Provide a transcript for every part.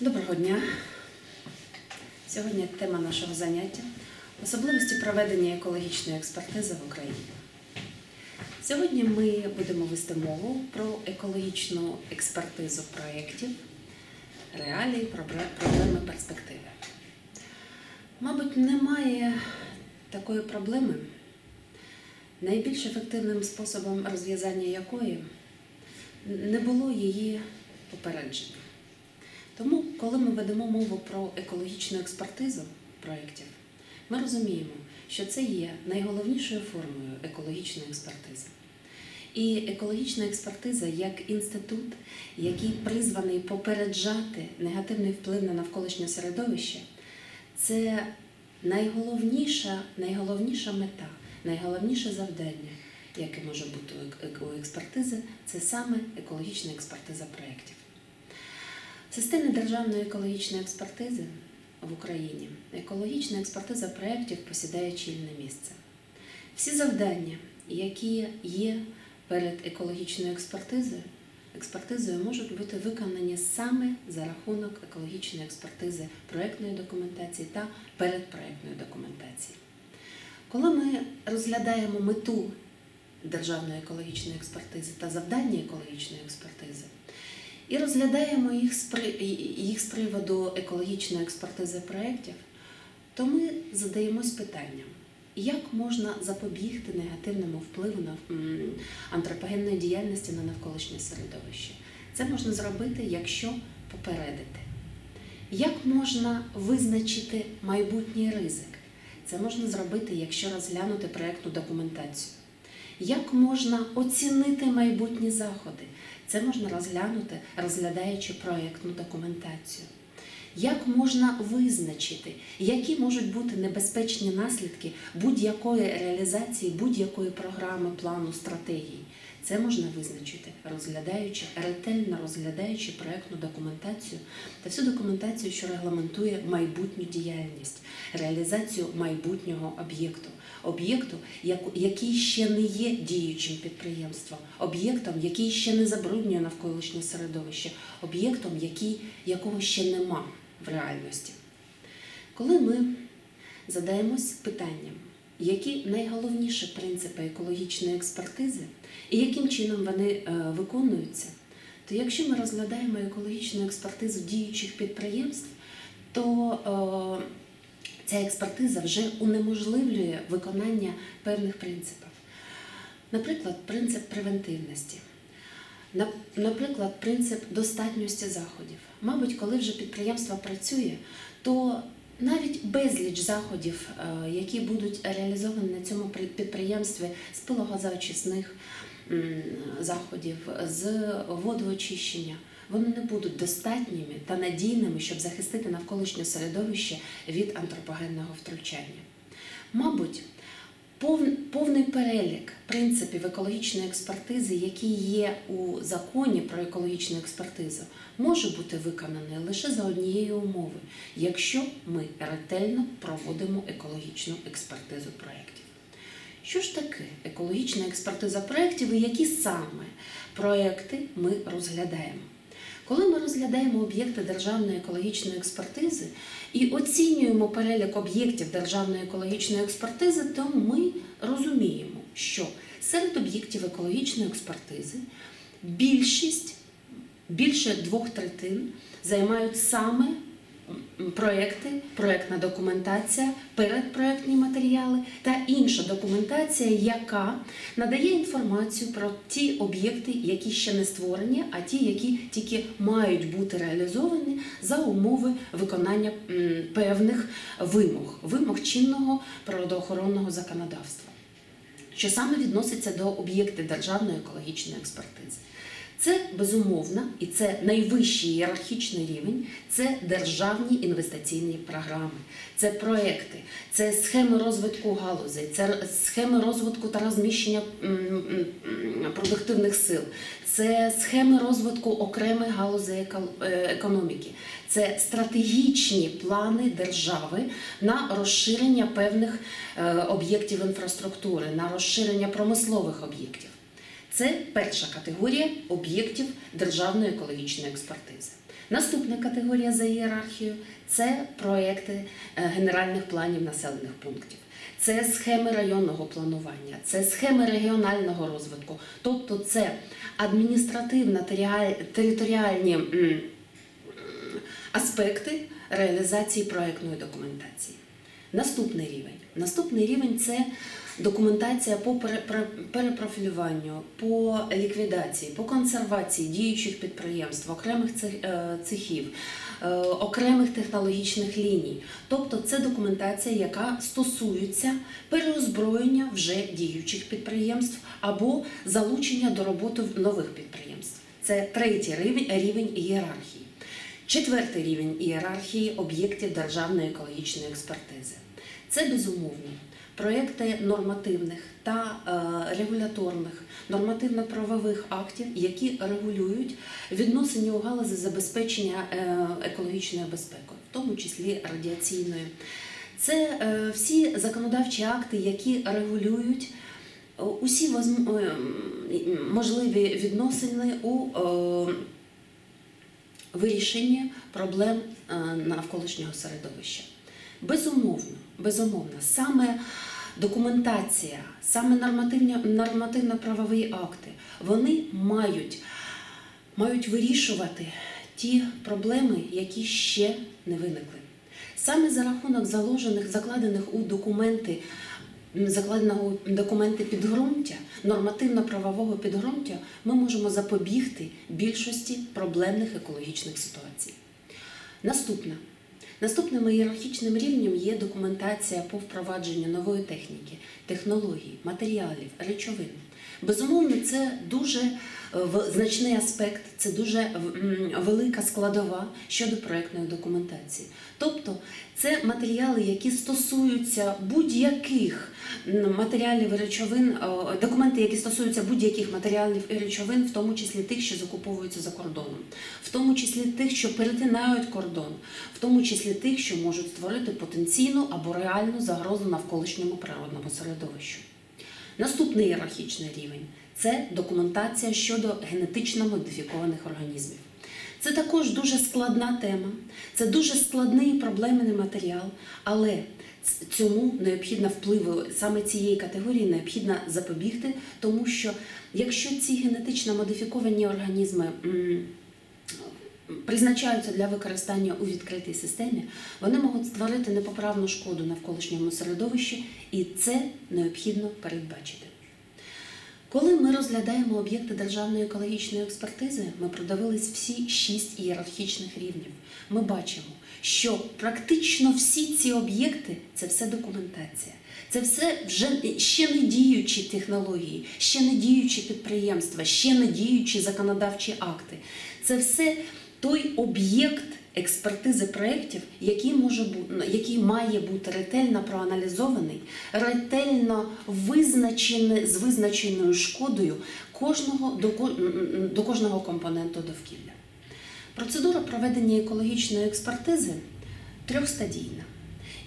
Доброго дня. Сьогодні тема нашого заняття особливості проведення екологічної експертизи в Україні. Сьогодні ми будемо вести мову про екологічну експертизу проєктів, реалії, проблеми, перспективи. Мабуть, немає такої проблеми, найбільш ефективним способом розв'язання якої не було її попередження. Тому, коли ми ведемо мову про екологічну експертизу проєктів, ми розуміємо, що це є найголовнішою формою екологічної експертизи. І екологічна експертиза як інститут, який призваний попереджати негативний вплив на навколишнє середовище, це найголовніша, найголовніша мета, найголовніше завдання, яке може бути у експертизи, це саме екологічна експертиза проєктів. В системі державної екологічної експертизи в Україні екологічна експертиза проєктів посідає чільне місце. Всі завдання, які є перед екологічною експертизою, експертизою можуть бути виконані саме за рахунок екологічної експертизи проєктної документації та передпроєктної документації. Коли ми розглядаємо мету державної екологічної експертизи та завдання екологічної експертизи, і розглядаємо їх з, при... їх з приводу екологічної експертизи проєктів, то ми задаємось питанням, як можна запобігти негативному впливу на антропогенної діяльності на навколишнє середовище. Це можна зробити, якщо попередити. Як можна визначити майбутній ризик? Це можна зробити, якщо розглянути проєктну документацію. Як можна оцінити майбутні заходи? Це можна розглянути, розглядаючи проєктну документацію. Як можна визначити, які можуть бути небезпечні наслідки будь-якої реалізації, будь-якої програми, плану, стратегії? Це можна визначити, розглядаючи, ретельно розглядаючи проєктну документацію та всю документацію, що регламентує майбутню діяльність, реалізацію майбутнього об'єкту, об'єкту, який ще не є діючим підприємством, об'єктом, який ще не забруднює навколишнє середовище, об'єктом, якого ще нема в реальності. Коли ми задаємось питанням, які найголовніші принципи екологічної експертизи і яким чином вони е, виконуються, то якщо ми розглядаємо екологічну експертизу діючих підприємств, то е, ця експертиза вже унеможливлює виконання певних принципів. Наприклад, принцип превентивності. Наприклад, принцип достатньості заходів. Мабуть, коли вже підприємство працює, то навіть безліч заходів, е, які будуть реалізовані на цьому при- підприємстві з пилогазоочисних заходів, з водоочищення, вони не будуть достатніми та надійними, щоб захистити навколишнє середовище від антропогенного втручання. Мабуть, повний перелік принципів екологічної експертизи, які є у законі про екологічну експертизу, може бути виконаний лише за однієї умови, якщо ми ретельно проводимо екологічну експертизу проєктів. Що ж таке екологічна експертиза проєктів і які саме проєкти ми розглядаємо? Коли ми розглядаємо об'єкти державної екологічної експертизи і оцінюємо перелік об'єктів державної екологічної експертизи, то ми розуміємо, що серед об'єктів екологічної експертизи більшість, більше двох третин займають саме проекти, проектна документація, передпроектні матеріали та інша документація, яка надає інформацію про ті об'єкти, які ще не створені, а ті, які тільки мають бути реалізовані за умови виконання певних вимог, вимог чинного природоохоронного законодавства що саме відноситься до об'єктів державної екологічної експертизи. Це безумовно, і це найвищий ієрархічний рівень, це державні інвестиційні програми, це проекти, це схеми розвитку галузей, це схеми розвитку та розміщення продуктивних сил, це схеми розвитку окремих галузей е, економіки, це стратегічні плани держави на розширення певних е, об'єктів інфраструктури, на розширення промислових об'єктів. Це перша категорія об'єктів державної екологічної експертизи. Наступна категорія за ієрархією це проекти е, генеральних планів населених пунктів. Це схеми районного планування, це схеми регіонального розвитку, тобто це адміністративно-територіальні аспекти реалізації проектної документації. Наступний рівень. Наступний рівень це документація по пере- пере- перепрофілюванню, по ліквідації, по консервації діючих підприємств, окремих е, цехів, е, окремих технологічних ліній. Тобто це документація, яка стосується переозброєння вже діючих підприємств або залучення до роботи нових підприємств. Це третій рівень, рівень ієрархії. Четвертий рівень ієрархії об'єктів державної екологічної експертизи. Це безумовно проекти нормативних та е, регуляторних нормативно-правових актів, які регулюють відносини у галузі забезпечення е, екологічною безпекою, в тому числі радіаційною. Це е, всі законодавчі акти, які регулюють усі можливі відносини у вирішення проблем е, навколишнього середовища. Безумовно, безумовно, саме документація, саме нормативно-правові акти, вони мають, мають вирішувати ті проблеми, які ще не виникли. Саме за рахунок заложених, закладених у документи, закладеного документи підґрунтя, нормативно-правового підґрунтя, ми можемо запобігти більшості проблемних екологічних ситуацій. Наступна. Наступним ієрархічним рівнем є документація по впровадженню нової техніки, технологій, матеріалів, речовин. Безумовно, це дуже е, значний аспект, це дуже велика складова щодо проектної документації. Тобто, це матеріали, які стосуються будь-яких матеріалів і речовин, е, документи, які стосуються будь-яких матеріалів і речовин, в тому числі тих, що закуповуються за кордоном, в тому числі тих, що перетинають кордон, в тому числі тих, що можуть створити потенційну або реальну загрозу навколишньому природному середовищу. Наступний ієрархічний рівень це документація щодо генетично модифікованих організмів. Це також дуже складна тема, це дуже складний і проблемний матеріал, але цьому необхідно впливу саме цієї категорії необхідно запобігти, тому що якщо ці генетично модифіковані організми призначаються для використання у відкритій системі, вони можуть створити непоправну шкоду навколишньому середовищі, і це необхідно передбачити. Коли ми розглядаємо об'єкти державної екологічної експертизи, ми продивились всі шість ієрархічних рівнів. Ми бачимо, що практично всі ці об'єкти це все документація. Це все вже ще не діючі технології, ще не діючі підприємства, ще не діючі законодавчі акти. Це все той об'єкт експертизи проєктів, який може бути, який має бути ретельно проаналізований, ретельно визначений з визначеною шкодою кожного до кожного компоненту довкілля. Процедура проведення екологічної експертизи трьохстадійна.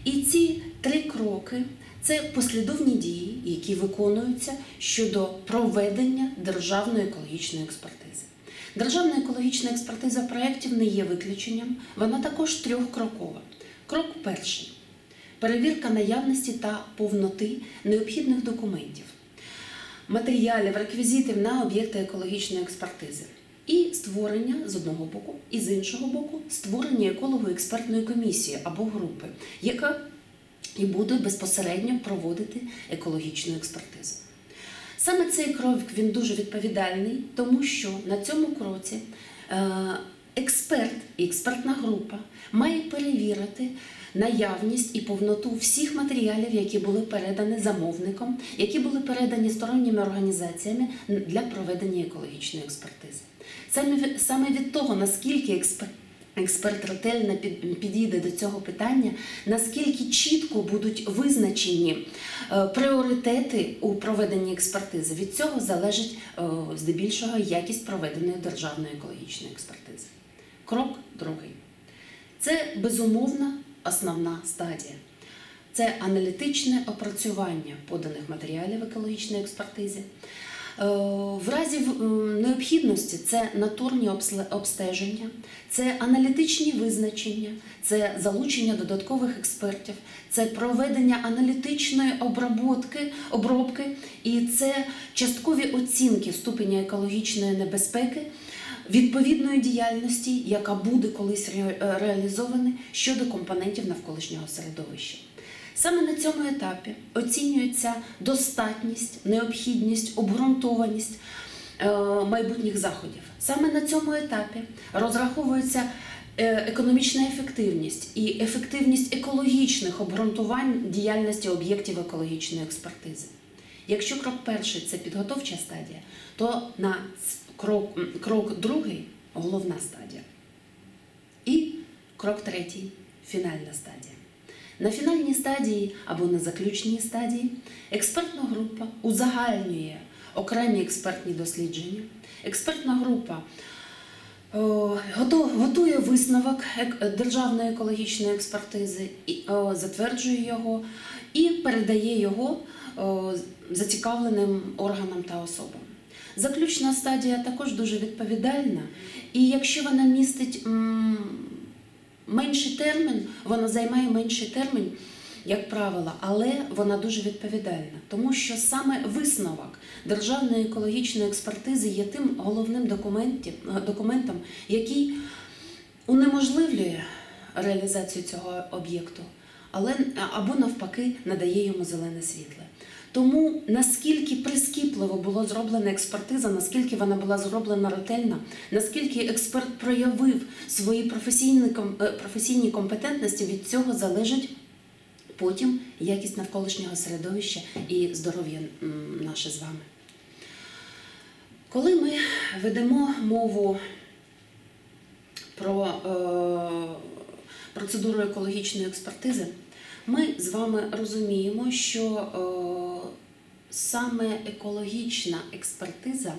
І ці три кроки це послідовні дії, які виконуються щодо проведення державної екологічної експертизи. Державна екологічна експертиза проєктів не є виключенням, вона також трьохкрокова. Крок перший перевірка наявності та повноти необхідних документів, матеріалів, реквізитів на об'єкти екологічної експертизи. І створення з одного боку, і з іншого боку, створення еколого-експертної комісії або групи, яка і буде безпосередньо проводити екологічну експертизу. Саме цей крок він дуже відповідальний, тому що на цьому кроці е, експерт і експертна група має перевірити наявність і повноту всіх матеріалів, які були передані замовником, які були передані сторонніми організаціями для проведення екологічної експертизи. Саме від того, наскільки експерт Експерт ретельно підійде до цього питання, наскільки чітко будуть визначені е, пріоритети у проведенні експертизи. Від цього залежить е, здебільшого якість проведеної державної екологічної експертизи. Крок другий. Це безумовна основна стадія. Це аналітичне опрацювання поданих матеріалів екологічної експертизи, В разі необхідності це натурні обстеження, це аналітичні визначення, це залучення додаткових експертів, це проведення аналітичної обробки, обробки і це часткові оцінки ступеня екологічної небезпеки відповідної діяльності, яка буде колись е, реалізована щодо компонентів навколишнього середовища. Саме на цьому етапі оцінюється достатність, необхідність, обґрунтованість е, майбутніх заходів. Саме на цьому етапі розраховується е, економічна ефективність і ефективність екологічних обґрунтувань діяльності об'єктів екологічної експертизи. Якщо крок перший це підготовча стадія, то на крок, крок другий головна стадія. І крок третій фінальна стадія. На фінальній стадії або на заключній стадії експертна група узагальнює окремі експертні дослідження. Експертна група готує висновок державної екологічної експертизи, затверджує його і передає його зацікавленим органам та особам. Заключна стадія також дуже відповідальна, і якщо вона містить менший термін, вона займає менший термін, як правило, але вона дуже відповідальна, тому що саме висновок державної екологічної експертизи є тим головним документів, документом, який унеможливлює реалізацію цього об'єкту, але або навпаки надає йому зелене світло. Тому наскільки прискіпливо було зроблена експертиза, наскільки вона була зроблена ретельно, наскільки експерт проявив свої професійні, е, професійні компетентності, від цього залежить потім якість навколишнього середовища і здоров'я наше з вами. Коли ми ведемо мову про е, процедуру екологічної експертизи, ми з вами розуміємо, що е, саме екологічна експертиза,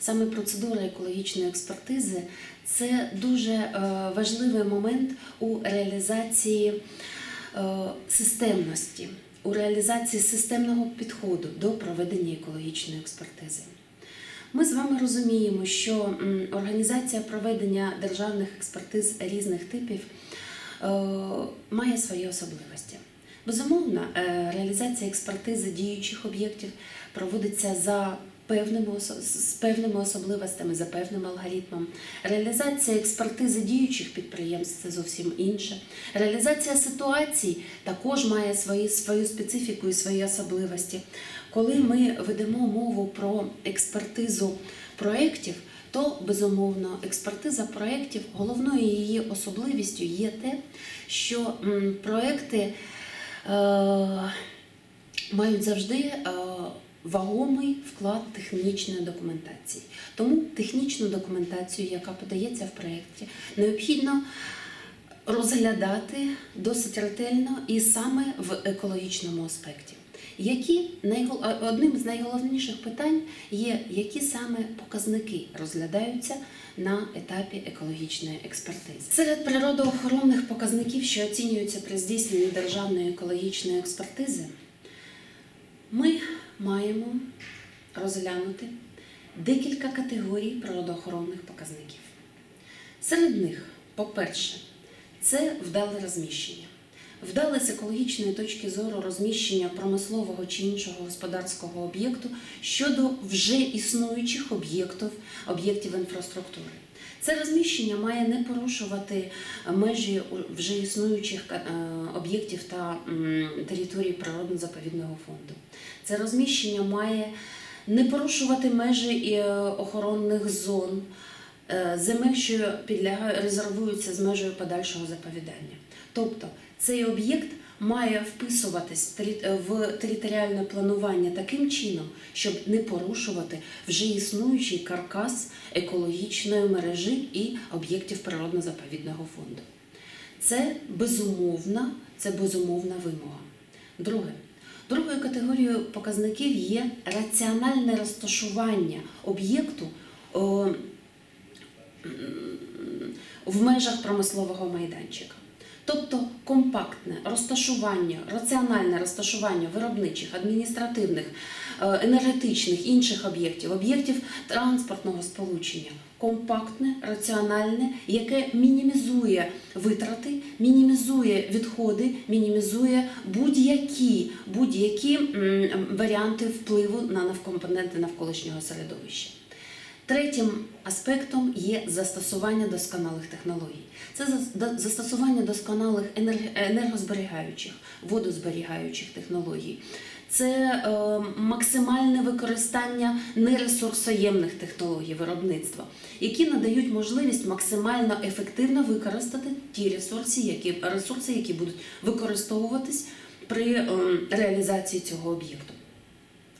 саме процедура екологічної експертизи це дуже е, важливий момент у реалізації е, системності, у реалізації системного підходу до проведення екологічної експертизи. Ми з вами розуміємо, що організація проведення державних експертиз різних типів е, має свої особливості. Безумовно, е, реалізація експертизи діючих об'єктів проводиться за певними з певними особливостями, за певним алгоритмом. Реалізація експертизи діючих підприємств це зовсім інше. Реалізація ситуацій також має свої, свою специфіку і свої особливості. Коли ми ведемо мову про експертизу проєктів, то безумовно експертиза проєктів головною її особливістю є те, що е, мають завжди е, вагомий вклад технічної документації. Тому технічну документацію, яка подається в проєкті, необхідно розглядати досить ретельно і саме в екологічному аспекті. Які найгол... одним з найголовніших питань є, які саме показники розглядаються на етапі екологічної експертизи. Серед природоохоронних показників, що оцінюються при здійсненні державної екологічної експертизи, ми маємо розглянути декілька категорій природоохоронних показників. Серед них, по-перше, це вдале розміщення. Вдале з екологічної точки зору розміщення промислового чи іншого господарського об'єкту щодо вже існуючих об'єктів, об'єктів інфраструктури. Це розміщення має не порушувати межі вже існуючих е, об'єктів та м, територій природно-заповідного фонду. Це розміщення має не порушувати межі е, охоронних зон, земель, що підлягають, резервуються з межею подальшого заповідання. Тобто цей об'єкт має вписуватись в територіальне планування таким чином, щоб не порушувати вже існуючий каркас екологічної мережі і об'єктів природно-заповідного фонду. Це безумовна, це безумовна вимога. Друге. Другою категорією показників є раціональне розташування об'єкту в межах промислового майданчика. Тобто компактне розташування, раціональне розташування виробничих, адміністративних, е, енергетичних інших об'єктів, об'єктів транспортного сполучення, компактне, раціональне, яке мінімізує витрати, мінімізує відходи, мінімізує будь-які будь-які варіанти впливу на навкомпоненти навколишнього середовища. Третім аспектом є застосування досконалих технологій. Це застосування досконалих енергозберігаючих, водозберігаючих технологій. Це е, максимальне використання нересурсоємних технологій виробництва, які надають можливість максимально ефективно використати ті ресурси, які, ресурси, які будуть використовуватись при е, реалізації цього об'єкту.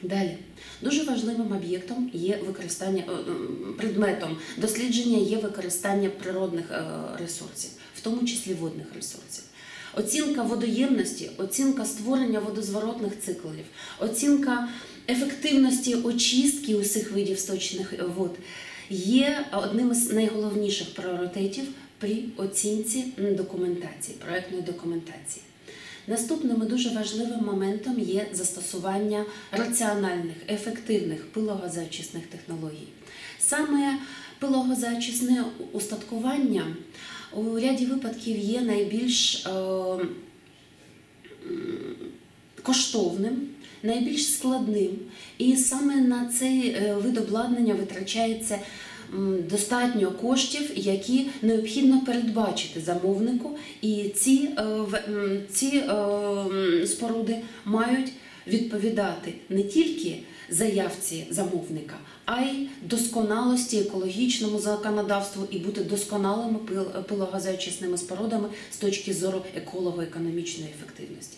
Далі дуже важливим об'єктом є використання е, е, предметом дослідження є використання природних е, ресурсів, в тому числі водних ресурсів. Оцінка водоємності, оцінка створення водозворотних циклів, оцінка ефективності очистки усіх видів сточних вод є одним із найголовніших пріоритетів при оцінці документації, проектної документації. Наступним і дуже важливим моментом є застосування раціональних, ефективних пилогазоочисних технологій. Саме пилогазоочисне устаткування у ряді випадків є найбільш е, коштовним, найбільш складним, і саме на цей е, вид обладнання витрачається достатньо коштів, які необхідно передбачити замовнику, і ці, е, ці е, споруди мають відповідати не тільки заявці замовника, а й досконалості екологічному законодавству і бути досконалими пил- пилогазоочисними спорудами з точки зору еколого-економічної ефективності.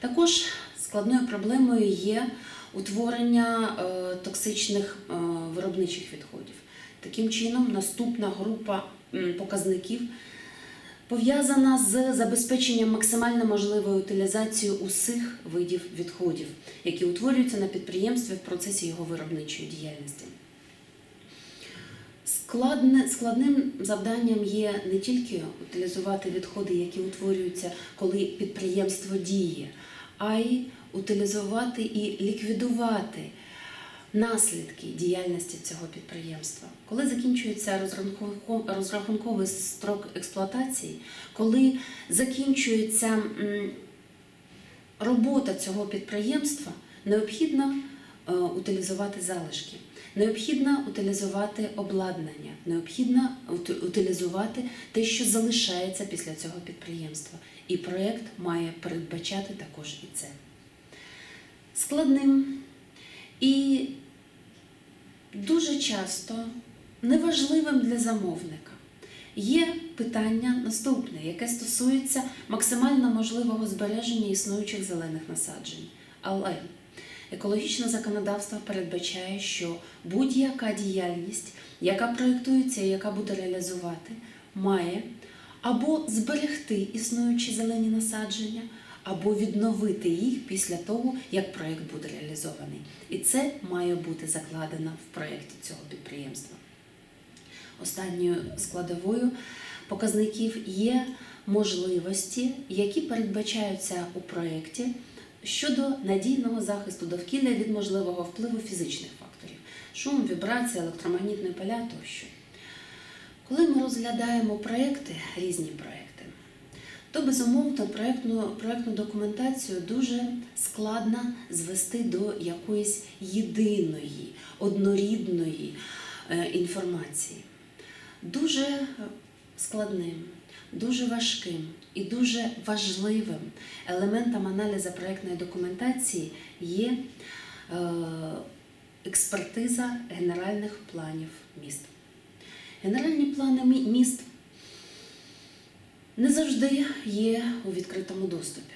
Також складною проблемою є утворення е, токсичних виробничих відходів. Таким чином, наступна група показників пов'язана з забезпеченням максимально можливої утилізації усіх видів відходів, які утворюються на підприємстві в процесі його виробничої діяльності. Складне, складним завданням є не тільки утилізувати відходи, які утворюються, коли підприємство діє, а й утилізувати і ліквідувати наслідки діяльності цього підприємства. Коли закінчується розрахунковий строк експлуатації, коли закінчується робота цього підприємства, необхідно е, утилізувати залишки. Необхідно утилізувати обладнання, необхідно утилізувати те, що залишається після цього підприємства. І проєкт має передбачати також і це. Складним і дуже часто неважливим для замовника є питання наступне, яке стосується максимально можливого збереження існуючих зелених насаджень. Але екологічне законодавство передбачає, що будь-яка діяльність, яка проєктується і яка буде реалізувати, має або зберегти існуючі зелені насадження, або відновити їх після того, як проєкт буде реалізований. І це має бути закладено в проєкті цього підприємства. Останньою складовою показників є можливості, які передбачаються у проєкті щодо надійного захисту довкілля від можливого впливу фізичних факторів шум, вібрація, електромагнітні поля тощо. Коли ми розглядаємо проєкти, різні проєкти, то безумовно проєктну, проєктну документацію дуже складно звести до якоїсь єдиної, однорідної е, інформації. Дуже складним, дуже важким і дуже важливим елементом аналізу проєктної документації є е, експертиза генеральних планів міст. Генеральні плани міст не завжди є у відкритому доступі.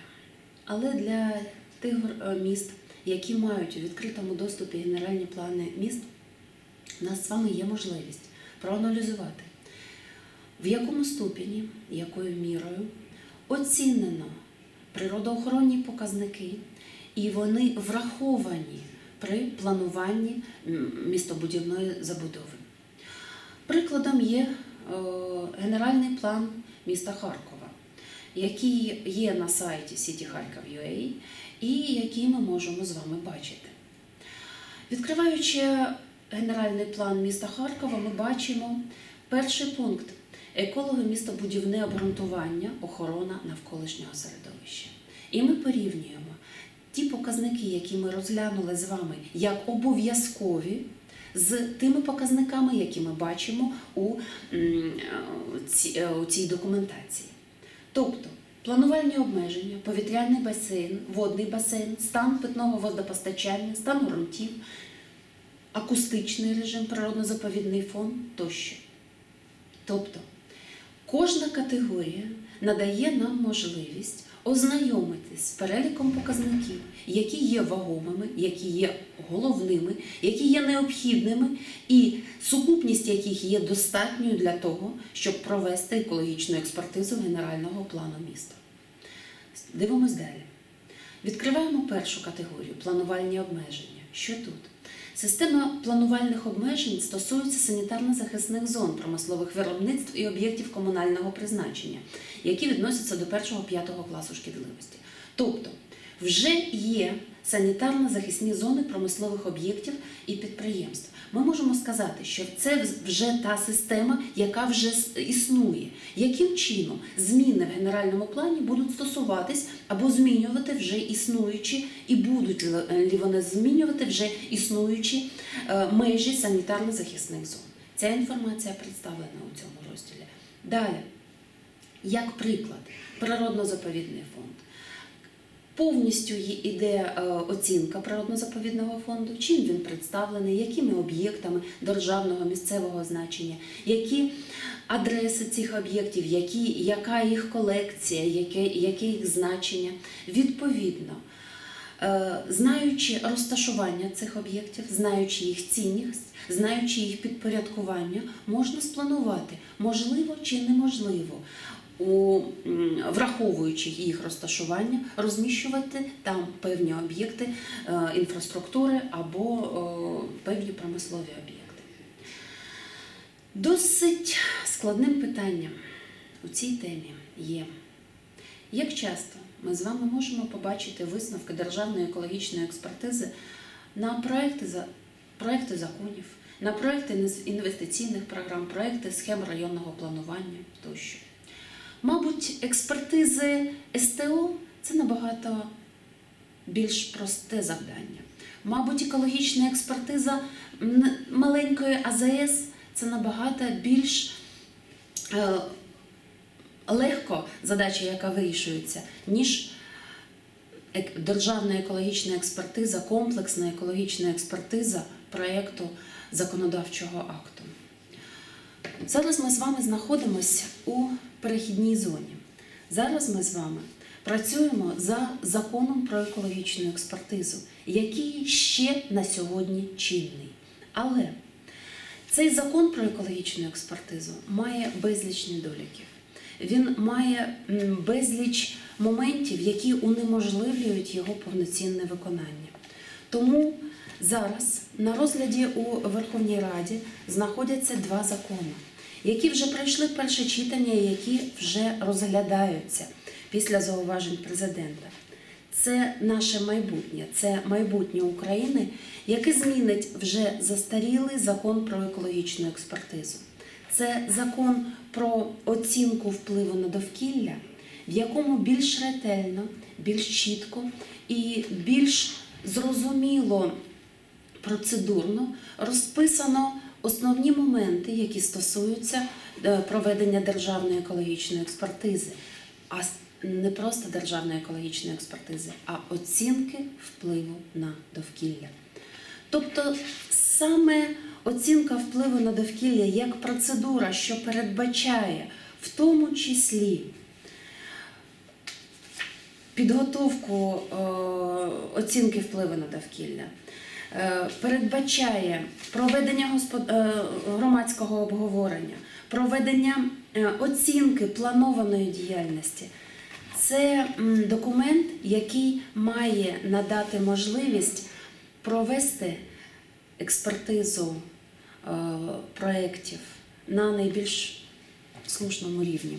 Але для тих е, міст, які мають у відкритому доступі генеральні плани міст, у нас з вами є можливість проаналізувати, в якому ступені, якою мірою оцінено природоохоронні показники, і вони враховані при плануванні містобудівної забудови. Прикладом є е, генеральний план міста Харкова. які є на сайті City Харків.ua і які ми можемо з вами бачити. Відкриваючи генеральний план міста Харкова, ми бачимо перший пункт екологи містобудівне обґрунтування, охорона навколишнього середовища. І ми порівнюємо ті показники, які ми розглянули з вами як обов'язкові, з тими показниками, які ми бачимо ці- е, у цій документації. Тобто планувальні обмеження, повітряний басейн, водний басейн, стан питного водопостачання, стан ґрунтів, акустичний режим, природно-заповідний фон тощо. Тобто кожна категорія надає нам можливість ознайомитись з переліком показників, які є вагомими, які є головними, які є необхідними, і сукупність яких є достатньою для того, щоб провести екологічну експертизу генерального плану міста. Дивимось далі. Відкриваємо першу категорію планувальні обмеження. Що тут? Система планувальних обмежень стосується санітарно-захисних зон промислових виробництв і об'єктів комунального призначення, які відносяться до 1-5 класу шкідливості. Тобто, вже є санітарно-захисні зони промислових об'єктів і підприємств. Ми можемо сказати, що це вже та система, яка вже існує. Яким чином зміни в генеральному плані будуть стосуватись або змінювати вже існуючі, і будуть ли ли вони змінювати вже існуючі е, межі санітарно-захисних зон? Ця інформація представлена у цьому розділі. Далі, як приклад, природно-заповідний фонд. Повністю іде е, оцінка природно-заповідного фонду, чим він представлений, якими об'єктами державного місцевого значення, які адреси цих об'єктів, які, яка їх колекція, яке, яке їх значення. Відповідно, е, знаючи розташування цих об'єктів, знаючи їх цінність, знаючи їх підпорядкування, можна спланувати, можливо чи неможливо у, враховуючи їх розташування, розміщувати там певні об'єкти е, інфраструктури або е, певні промислові об'єкти. Досить складним питанням у цій темі є, як часто ми з вами можемо побачити висновки Державної екологічної експертизи на проекти, проекти законів, на проекти інвестиційних програм, проекти схем районного планування тощо. Мабуть, експертизи СТО це набагато більш просте завдання. Мабуть, екологічна експертиза маленької АЗС це набагато більш е, легко задача, яка вирішується, ніж державна екологічна експертиза, комплексна екологічна експертиза проєкту законодавчого акту. Зараз ми з вами знаходимося у перехідній зоні. Зараз ми з вами працюємо за законом про екологічну експертизу, який ще на сьогодні чинний. Але цей закон про екологічну експертизу має безліч недоліків. Він має безліч моментів, які унеможливлюють його повноцінне виконання. Тому зараз на розгляді у Верховній Раді знаходяться два закони, які вже пройшли перше читання і які вже розглядаються після зауважень президента. Це наше майбутнє, це майбутнє України, яке змінить вже застарілий закон про екологічну експертизу. Це закон про оцінку впливу на довкілля, в якому більш ретельно, більш чітко і більш зрозуміло процедурно розписано основні моменти, які стосуються е, проведення державної екологічної експертизи, а не просто державної екологічної експертизи, а оцінки впливу на довкілля. Тобто саме оцінка впливу на довкілля як процедура, що передбачає в тому числі підготовку е, оцінки впливу на довкілля, передбачає проведення е, громадського обговорення, проведення е, оцінки планованої діяльності. Це документ, який має надати можливість провести експертизу е, проєктів на найбільш слушному рівні.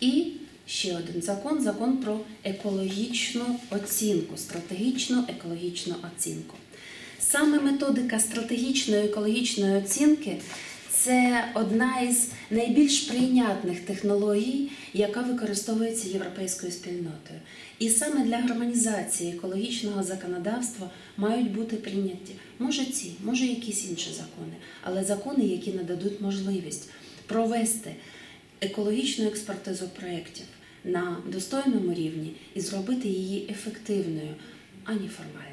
І ще один закон закон про екологічну оцінку, стратегічну екологічну оцінку. Саме методика стратегічної екологічної оцінки це одна із найбільш прийнятних технологій, яка використовується європейською спільнотою. І саме для гармонізації екологічного законодавства мають бути прийняті може ці, може якісь інші закони, але закони, які нададуть можливість провести екологічну експертизу проєктів на достойному рівні і зробити її ефективною, а не формальною.